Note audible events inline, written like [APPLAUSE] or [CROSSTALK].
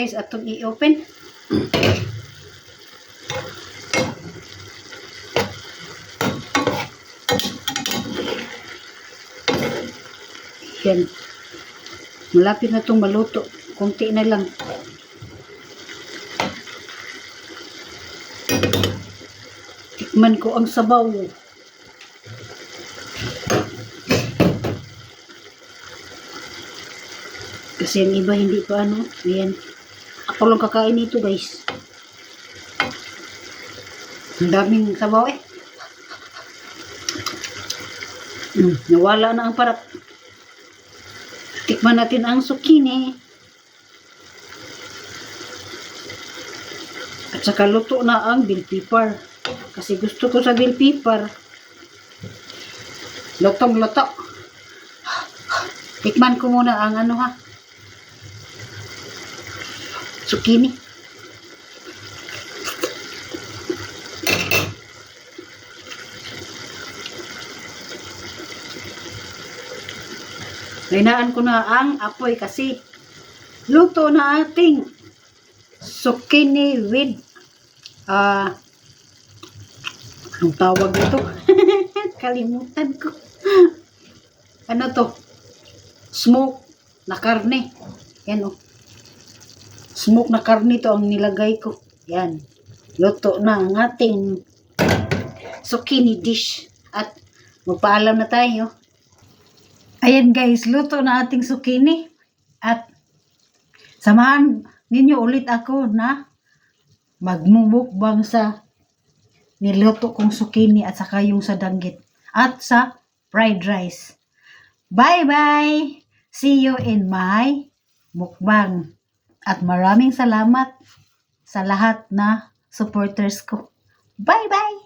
Guys, atong i-open. Yan. Malapit na itong maluto. Kunti na lang. Tikman ko ang sabaw. Kasi ang iba hindi pa ano. Ayan. Ako lang kakain nito guys. Ang daming sabaw eh. Mm, nawala na ang parat. Tikman natin ang zucchini. At saka luto na ang bell pepper. Kasi gusto ko sa bell pepper. Lutong luto. Tikman ko muna ang ano ha. Zucchini. Linaan ko na ang apoy kasi luto na ating zucchini with ah anong tawag nito? [LAUGHS] Kalimutan ko. ano to? Smoke na karne. Yan oh. Smoke na karne to ang nilagay ko. Yan. Luto na ang ating zucchini dish. At magpaalam na tayo. Ayan guys, luto na ating zucchini. At samahan ninyo ulit ako na magmumukbang sa niluto kong zucchini at saka yung sa danggit at sa fried rice. Bye-bye! See you in my mukbang. At maraming salamat sa lahat na supporters ko. Bye-bye!